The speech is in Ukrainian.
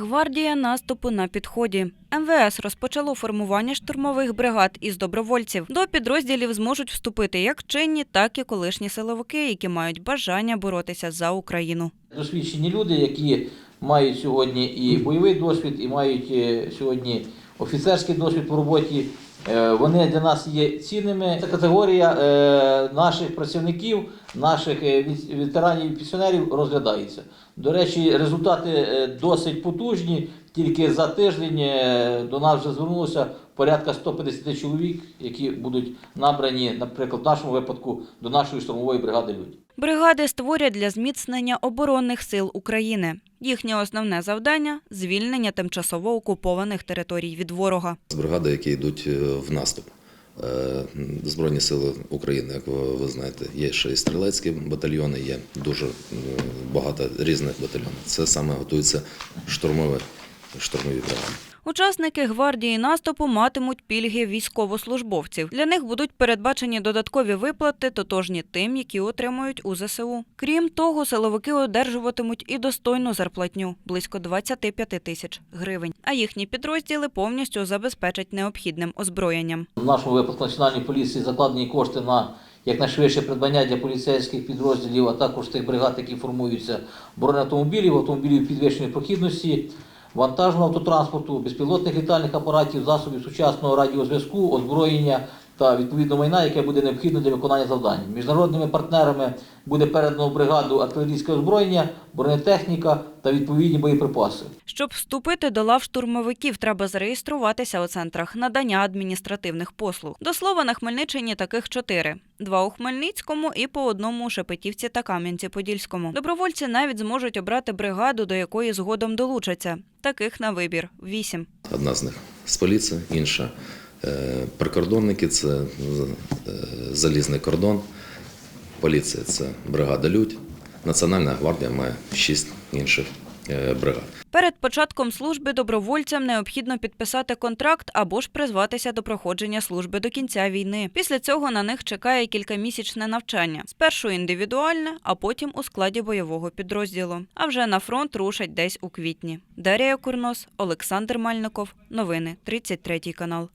Гвардія наступу на підході. МВС розпочало формування штурмових бригад із добровольців. До підрозділів зможуть вступити як чинні, так і колишні силовики, які мають бажання боротися за Україну. Досвідчені люди, які мають сьогодні і бойовий досвід, і мають е, сьогодні офіцерський досвід в роботі. Е, Вони для нас є цінними. Це категорія е, наших працівників, наших е, ветеранів і пенсіонерів розглядається. До речі, результати досить потужні. Тільки за тиждень до нас вже звернулося порядка 150 чоловік, які будуть набрані, наприклад, в нашому випадку до нашої штурмової бригади люди. Бригади створять для зміцнення оборонних сил України. Їхнє основне завдання звільнення тимчасово окупованих територій від ворога. Бригади, які йдуть е, в наступ. Е, Збройні сили України, як ви знаєте, є ще і стрілецькі батальйони, є дуже е, багато різних батальйонів. Це саме готуються штурмові, штурмові бригади. Учасники гвардії наступу матимуть пільги військовослужбовців. Для них будуть передбачені додаткові виплати, тотожні тим, які отримують у ЗСУ. Крім того, силовики одержуватимуть і достойну зарплатню близько 25 тисяч гривень. А їхні підрозділи повністю забезпечать необхідним озброєнням. В нашому випадку Національної поліції закладені кошти на якнайшвидше придбання для поліцейських підрозділів, а також тих бригад, які формуються бронеавтомобілів, автомобілів підвищеної прохідності, вантажного автотранспорту, безпілотних літальних апаратів, засобів сучасного радіозв'язку, озброєння та відповідно майна, яке буде необхідно для виконання завдань. Міжнародними партнерами буде передано в бригаду артилерійське озброєння, бронетехніка та відповідні боєприпаси. Щоб вступити до лав штурмовиків, треба зареєструватися у центрах надання адміністративних послуг. До слова, на Хмельниччині таких чотири: два у Хмельницькому і по одному у Шепетівці та Кам'янці-Подільському. Добровольці навіть зможуть обрати бригаду, до якої згодом долучаться. Таких на вибір вісім. Одна з них з поліції, інша прикордонники це е, залізний кордон, поліція це бригада Людь, Національна гвардія має шість інших е, бригад. Перед початком служби добровольцям необхідно підписати контракт або ж призватися до проходження служби до кінця війни. Після цього на них чекає кількамісячне навчання. Спершу індивідуальне, а потім у складі бойового підрозділу. А вже на фронт рушать десь у квітні. Дарія Курнос, Олександр Мальников. Новини 33 канал.